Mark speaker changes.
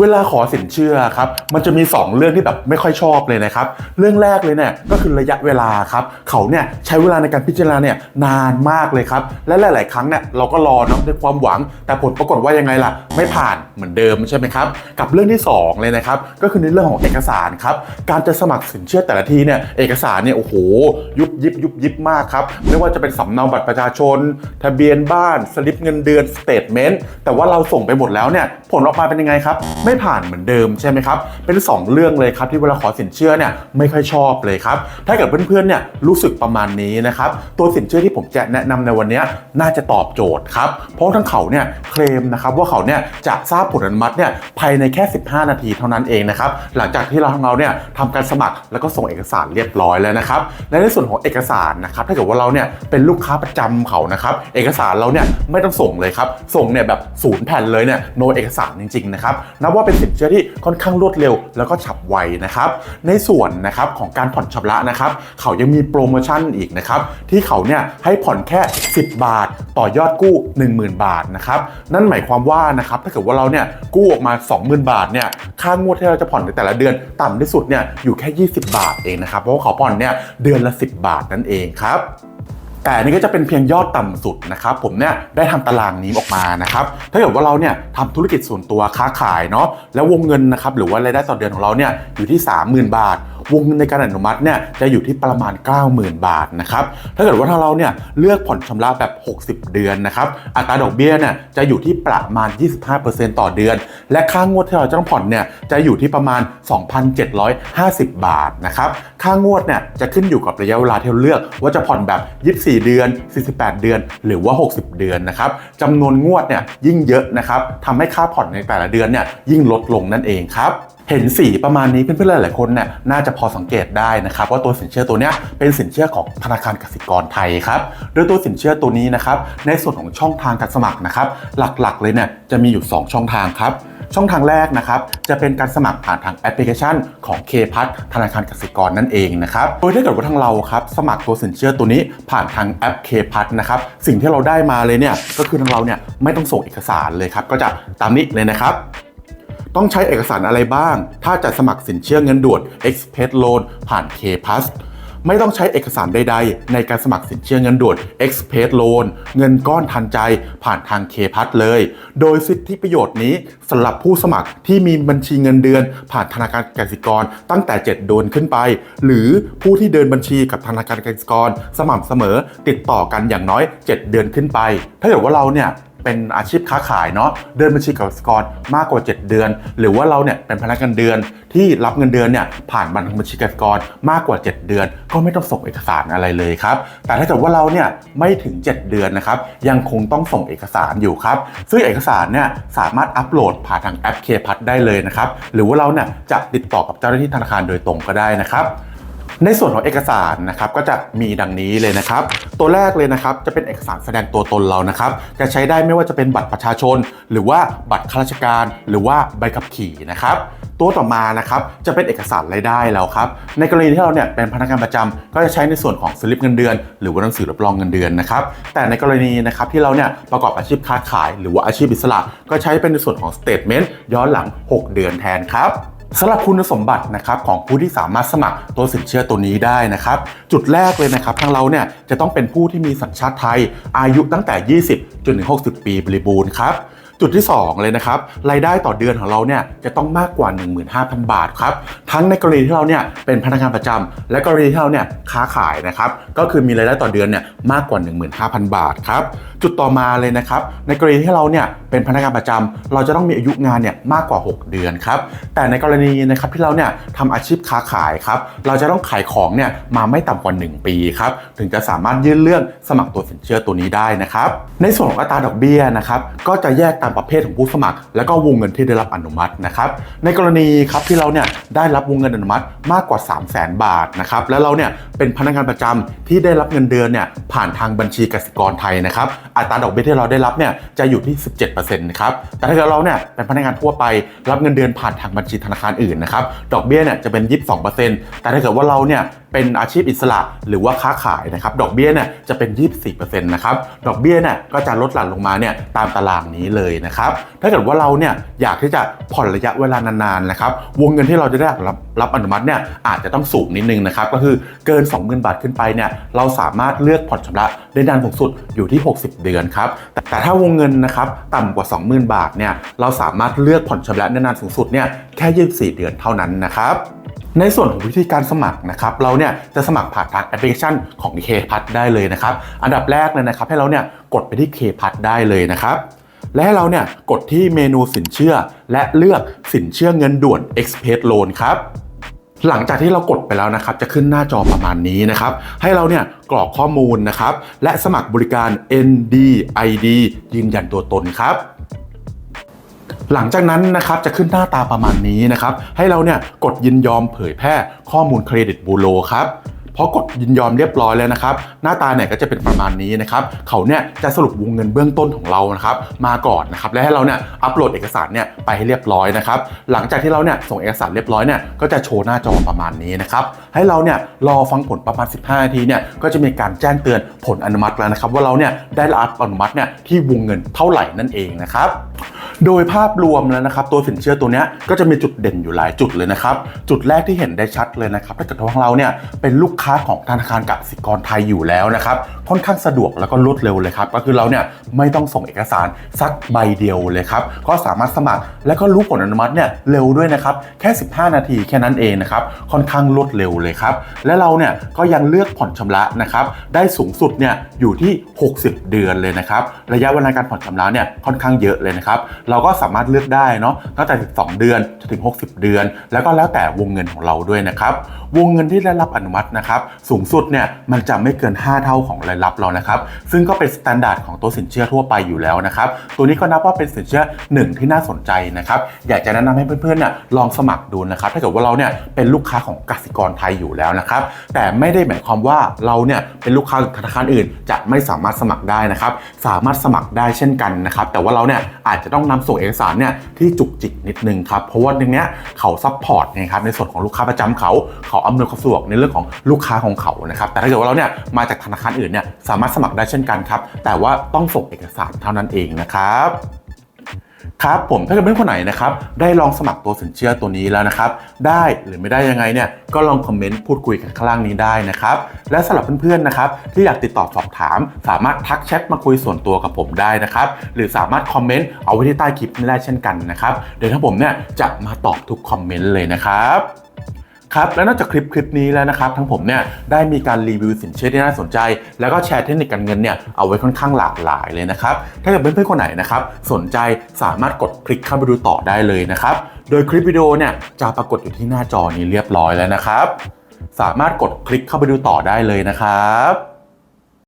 Speaker 1: เวลาขอสินเชื่อครับ มันจะมี 2 เรื่องที่แบบไม่ค่อยชอบเลยนะครับ เรื่องแรกเลยเนี่ยก็คือระยะเวลาครับ เขาเนี่ยใช้เวลาในการพิจารณาเนี่ยนานมากเลยครับ และหลาย ๆ ครั้งเนี่ยเราก็รอเนาะด้วยความหวัง แต่ผลปรากฏว่ายังไงล่ะ ไม่ผ่านเหมือนเดิมใช่ไหมครับ กับเรื่องที่ 2 เลยนะครับ ก็คือในเรื่องของเอกสารครับ การจะสมัครสินเชื่อแต่ละทีเนี่ยเอกสารเนี่ยโอ้โหยุบยิบยุบยิบมากครับ ไม่ว่าจะเป็นสำเนาบัตรประชาชน ทะเบียนบ้านสลิปเงินเดือนสเตทเมนต์แต่ว่าเราส่งไปหมดแล้วเนี่ยผลออกมาเป็นยังไงครับไม่ผ่านเหมือนเดิมใช่ไหมครับ เป็น 2 เรื่องเลยครับที่เวลาขอสินเชื่อเนี่ยไม่ค่อยชอบเลยครับ ถ้าเกิดเพื่อนๆเนี่ยรู้สึกประมาณนี้นะครับ ตัวสินเชื่อที่ผมจะแนะนำในวันนี้น่าจะตอบโจทย์ครับ เพราะทั้งเขาเนี่ยเคลมนะครับว่าเขาเนี่ยจะทราบผลอนุมัติเนี่ยภายในแค่ 15 นาทีเท่านั้นเองนะครับ หลังจากที่เราทางเราเนี่ยทำการสมัครแล้วก็ส่งเอกสารเรียบร้อยแล้วนะครับ และในส่วนของเอกสารนะครับถ้าเกิดว่าเราเนี่ยเป็นลูกค้าประจำเขานะครับเอกสารเราเนี่ยไม่ต้องส่งเลยครับส่งเนี่ยแบบศูนย์แผ่นเลยเนี่ยโนเอกสารจริงๆนะครับนับว่าเป็นสินเชื่อที่ค่อนข้างรวดเร็ว แล้วก็ฉับไวนะครับ ในส่วนนะครับของการผ่อนชำระนะครับ เขายังมีโปรโมชั่นอีกนะครับ ที่เขาเนี่ยให้ผ่อนแค่ 10 บาท ต่อยอดกู้ 10,000 บาทนะครับ นั่นหมายความว่านะครับถ้าเกิดว่าเราเนี่ยกู้ออกมา 20,000 บาทเนี่ยค่างวดที่เราจะผ่อนในแต่ละเดือนต่ำที่สุดเนี่ยอยู่แค่ 20 บาทเองนะครับเพราะว่าเขาผ่อนเนี่ยเดือนละ 10 บาทนั่นเองครับ แต่นี่ก็จะเป็นเพียงยอดต่ำสุดนะครับผมเนี่ยได้ทำตารางนี้ออกมานะครับถ้าเกิดว่าเราเนี่ยทำธุรกิจส่วนตัวค้าขายเนาะแล้ววงเงินนะครับหรือว่ารายได้ต่อเดือนของเราเนี่ยอยู่ที่ 30,000 บาทวงเงินในการอนุมัติเนี่ยจะอยู่ที่ประมาณ 90,000 บาทนะครับถ้าเกิดว่าถ้าเราเนี่ยเลือกผ่อนชำระแบบ 60 เดือนนะครับอัตราดอกเบี้ยเนี่ยจะอยู่ที่ประมาณ 25%ต่อเดือน และค่างวดที่เราจะต้องผ่อนเนี่ยจะอยู่ที่ประมาณ 2,750 บาทนะครับค่างวดเนี่ยจะขึ้นอยู่กับระยะเวลาที่เราเลือกว่าจะผ่อนแบบ 24 เดือน 48 เดือน หรือว่า 60 เดือนนะครับจำนวนงวดเนี่ยยิ่งเยอะนะครับทำให้ค่าผ่อนในแต่ละเดือนเนี่ยยิ่งลดลงนั่นเองครับ เห็นสีประมาณนี้เพื่อนๆหลายๆคนเนี่ยน่าจะพอสังเกตได้นะครับว่าตัวสินเชื่อตัวเนี้ยเป็นสินเชื่อของธนาคารกสิกรไทยครับโดยตัวสินเชื่อตัวนี้นะครับในส่วนของช่องทางการสมัครนะครับหลักๆเลยเนี่ยจะมีอยู่ 2 ช่องทางครับช่องทางแรกนะครับจะเป็นการสมัครผ่านทางแอปพลิเคชันของ k p a s ธนาคารกสิกรนั่นเองนะครับโดยถ้าเกิดว่าทางเราครับสมัครตัวสินเชื่อตัวนี้ผ่านทางแอป k p a s นะครับสิ่งที่เราได้มาเลยเนี่ยก็คือทางเราเนี่ยไม่ต้องส่งเอกสารเลยครับก็จะตามนี้เลยนะครับ ต้องใช้เอกสารอะไรบ้าง ถ้าจะสมัครสินเชื่อเงินด่วน Express Loan ผ่าน k p a s ไม่ต้องใช้เอกสารใด ๆ ในการสมัครสินเชื่อเงินด่วน Express Loan เงินก้อนทันใจผ่านทาง k p a s เลย โดยสิทธิประโยชน์นี้สำหรับผู้สมัครที่มีบัญชีเงินเดือน ผ่านธนาคารกสิกรตั้งแต่7เดือนขึ้นไป หรือผู้ที่เดินบัญชีกับธนาคารกสิกร สม่ำเสมอติดต่อกันอย่างน้อย 7 เดือนขึ้นไป ถ้าเกิดว่าเราเนี่ย เป็นอาชีพค้าขายเนาะเดินบัญชีกับกสิกรมากกว่า 7 เดือน หรือว่าเราเนี่ยเป็นพนักงานเดือนที่รับเงินเดือนเนี่ยผ่านบัญชีกสิกรมากกว่า 7 เดือน ก็ไม่ต้องส่งเอกสารอะไรเลยครับแต่ถ้าเกิดว่าเราเนี่ยไม่ถึง 7 เดือนนะครับยังคงต้องส่งเอกสารอยู่ครับซึ่งเอกสารเนี่ยสามารถอัปโหลดผ่านทางแอปเคพัได้เลยนะครับหรือว่าเราเนี่ยจะติดต่อกับเจ้าหน้าที่ธนาคารโดยตรงก็ได้นะครับ ในส่วนของเอกสารนะครับก็จะมีดังนี้เลยนะครับ ตัวแรกเลยนะครับจะเป็นเอกสารแสดงตัวตนเรานะครับ จะใช้ได้ไม่ว่าจะเป็นบัตรประชาชน หรือว่าบัตรข้าราชการ หรือว่าใบขับขี่นะครับตัวต่อมานะครับจะเป็นเอกสารรายได้แล้วครับ ในกรณีที่เราเนี่ยเป็นพนักงานประจำก็จะใช้ในส่วนของสลิปเงินเดือน หรือว่าหนังสือรับรองเงินเดือนนะครับแต่ในกรณีนะครับที่เราเนี่ยประกอบอาชีพค้าขาย หรือว่าอาชีพอิสระ ก็ใช้เป็นในส่วนของสเตทเมนต์ย้อนหลัง 6 เดือนแทนครับ สำหรับคุณสมบัตินะครับของผู้ที่สามารถสมัครตัวสินเชื่อตัวนี้ได้นะครับ จุดแรกเลยนะครับทางเราเนี่ยจะต้องเป็นผู้ที่มีสัญชาติไทย อายุตั้งแต่ 20จนถึง60 ปีบริบูรณ์ครับ จุดที่ 2 เลยนะครับรายได้ต่อเดือนของเราเนี่ยจะต้องมากกว่า 15,000 บาทครับทั้งในกรณีที่เราเนี่ยเป็นพนักงานประจำและกรณีที่เราเนี่ยค้าขายนะครับก็คือมีรายได้ต่อเดือนเนี่ยมากกว่า 15,000 บาทครับจุดต่อมาเลยนะครับในกรณีที่เราเนี่ยเป็นพนักงานประจำเราจะต้องมีอายุงานเนี่ยมากกว่า 6 เดือนครับแต่ในกรณีนะครับที่เราเนี่ยทำอาชีพค้าขายครับเราจะต้องขายของเนี่ยมาไม่ต่ำกว่า 1 ปีครับถึงจะสามารถยื่นเรื่องสมัครตัวสินเชื่อตัวนี้ได้นะครับในส่วนของอัตราดอกเบี้ยนะครับก็จะแยกตามประเภทของผู้สมัคร แล้วก็วงเงินที่ได้รับอนุมัตินะครับในกรณีครับที่เราเนี่ยได้รับวงเงินอนุมัติมากกว่า 3 0 0 0 0 0 บาทนะครับแล้วเราเนี่ยเป็นพนักงานประจำที่ได้รับเงินเดือนเนี่ยผ่านทางบัญชีกสิกรไทยนะครับอัตราดอกเบี้ยที่เราได้รับเนี่ยจะอยู่ที่ 17%นะครับแต่ถ้าเกิดเราเนี่ยเป็นพนักงานทั่วไป รับเงินเดือนผ่านทางบัญชีธนาคารอื่นนะครับดอกเบี้ยเนี่ยจะเป็น 22%แต่ถ้าเกิดว่าเราเนี่ย เป็นอาชีพอิสระหรือว่าค้าขายนะครับ ดอกเบี้ยเนี่ยจะเป็น 24%นะครับ ดอกเบี้ยเนี่ยก็จะลดหลั่นลงมาเนี่ยตามตารางนี้เลยนะครับ ถ้าเกิดว่าเราเนี่ยอยากที่จะผ่อนระยะเวลานานๆนะครับ วงเงินที่เราจะได้รับรับอนุมัติเนี่ยอาจจะต้องสูงนิดนึงนะครับ ก็คือเกิน 20,000 บาทขึ้นไปเนี่ยเราสามารถเลือกผ่อนชำระได้นานสูงสุดอยู่ที่ 60 เดือนครับ แต่ถ้าวงเงินนะครับต่ำกว่า 20,000 บาทเนี่ยเราสามารถเลือกผ่อนชำระได้นานสูงสุดเนี่ยแค่ 24 เดือนเท่านั้นนะครับ ในส่วนของวิธีการสมัครนะครับเราเนี่ยจะสมัครผ่านทางแอปพลิเคชันของ k p a s ได้เลยนะครับ อันดับแรกเลยนะครับ ให้เราเนี่ยกดไปที่ k p a s ได้เลยนะครับ และให้เราเนี่ยกดที่เมนูสินเชื่อ และเลือกสินเชื่อเงินด่วน Express Loan ครับหลังจากที่เรากดไปแล้วนะครับ จะขึ้นหน้าจอประมาณนี้นะครับ ให้เราเนี่ยกรอกข้อมูลนะครับ และสมัครบริการ NDID ยืนยันตัวตนครับ หลังจากนั้นนะครับจะขึ้นหน้าตาประมาณนี้นะครับให้เราเนี่ยกดยินยอมเผยแพร่ข้อมูลเครดิตบูโรครับ พอกดยินยอมเรียบร้อยแล้วนะครับ หน้าตาเนี่ยก็จะเป็นประมาณนี้นะครับเขาเนี่ยจะสรุปวงเงินเบื้องต้นของเรานะครับมาก่อนนะครับและให้เราเนี่ยอัปโหลดเอกสารเนี่ยไปให้เรียบร้อยนะครับหลังจากที่เราเนี่ยส่งเอกสารเรียบร้อยเนี่ยก็จะโชว์หน้าจอประมาณนี้นะครับให้เราเนี่ยรอฟังผลประมาณ 15 นาทีเนี่ยก็จะมีการแจ้งเตือนผลอนุมัติแล้วนะครับ ว่าเราเนี่ยได้รับอนุมัติเนี่ยที่วงเงินเท่าไหร่นั่นเองนะครับโดยภาพรวมแล้วนะครับ ตัวสินเชื่อตัวเนี้ยก็จะมีจุดเด่นอยู่หลายจุดเลยนะครับ จุดแรกที่เห็นได้ชัดเลยนะครับถ้าเกิดว่าเราเนี่ยเป็นลูกค้าของธนาคารกสิกรไทยอยู่แล้วนะครับ ค่อนข้างสะดวกแล้วก็รวดเร็วเลยครับ ก็คือเราเนี่ยไม่ต้องส่งเอกสารสักใบเดียวเลยครับ ก็สามารถสมัครและก็รู้ผลอนุมัติเนี่ยเร็วด้วยนะครับ แค่ 15 นาทีแค่นั้นเองนะครับ ค่อนข้างรวดเร็วเลยครับ และเราเนี่ยก็ยังเลือกผ่อนชำระนะครับ ได้สูงสุดเนี่ยอยู่ที่ 60 เดือนเลยนะครับ ระยะเวลาการผ่อนชำระเนี่ยค่อนข้างเยอะเลยนะครับ เราก็สามารถเลือกได้เนาะตั้งแต่ 12 เดือนจนถึง 60 เดือน แล้วก็แล้วแต่วงเงินของเราด้วยนะครับ วงเงินที่ได้รับอนุมัตินะครับสูงสุดเนี่ยมันจะไม่เกิน 5 เท่าของรายรับเรานะครับซึ่งก็เป็นมาตรฐานของตัวสินเชื่อทั่วไปอยู่แล้วนะครับตัวนี้ก็นับว่าเป็นสินเชื่อหนึ่งที่น่าสนใจนะครับอยากจะแนะนำให้เพื่อนๆเนี่ยลองสมัครดูนะครับถ้าเกิดว่าเราเนี่ยเป็นลูกค้าของกสิกรไทยอยู่แล้วนะครับแต่ไม่ได้หมายความว่าเราเนี่ยเป็นลูกค้าธนาคารอื่น จะไม่สามารถสมัครได้นะครับสามารถสมัครได้เช่นกันนะครับแต่ว่าเราเนี่ยอาจจะต้องนำส่งเอกสารเนี่ยที่จุกจิกนิดนึงครับเพราะว่าตรงเนี้ยเขาซัพพอร์ตนะครับในส่วนของลูกค้าประจำเขาเขาอำนวยความสะดวกในเรื่องของลูกค้าของเขานะครับแต่ถ้าเกิดว่าเราเนี่ยมาจากธนาคารอื่นเนี่ยสามารถสมัครได้เช่นกันครับแต่ว่าต้องส่งเอกสารเท่านั้นเองนะครับครับผมถ้าเกิดเพื่อนคนไหนนะครับได้ลองสมัครตัวสินเชื่อตัวนี้แล้วนะครับ ได้หรือไม่ได้ยังไงเนี่ยก็ลองคอมเมนต์พูดคุยกันข้างล่างนี้ได้นะครับ และสำหรับเพื่อนๆนะครับ ที่อยากติดต่อสอบถาม สามารถทักแชทมาคุยส่วนตัวกับผมได้นะครับ หรือสามารถคอมเมนต์เอาไว้ที่ใต้คลิปนี้ได้เช่นกันนะครับเดี๋ยวทั้งผมเนี่ยจะมาตอบทุกคอมเมนต์เลยนะครับ ครับและนอกจากคลิปคลิปนี้แล้วนะครับทั้งผมเนี่ยได้มีการรีวิวสินเชื่อที่น่าสนใจ แล้วก็แชร์เทคนิคการเงินเนี่ยเอาไว้ค่อนข้างหลากหลายเลยนะครับถ้าเกิดเพื่อนๆคนไหนนะครับสนใจสามารถกดคลิกเข้าไปดูต่อได้เลยนะครับโดยคลิปวิดีโอเนี่ยจะปรากฏอยู่ที่หน้าจอนี้เรียบร้อยแล้วนะครับ สามารถกดคลิกเข้าไปดูต่อได้เลยนะครับ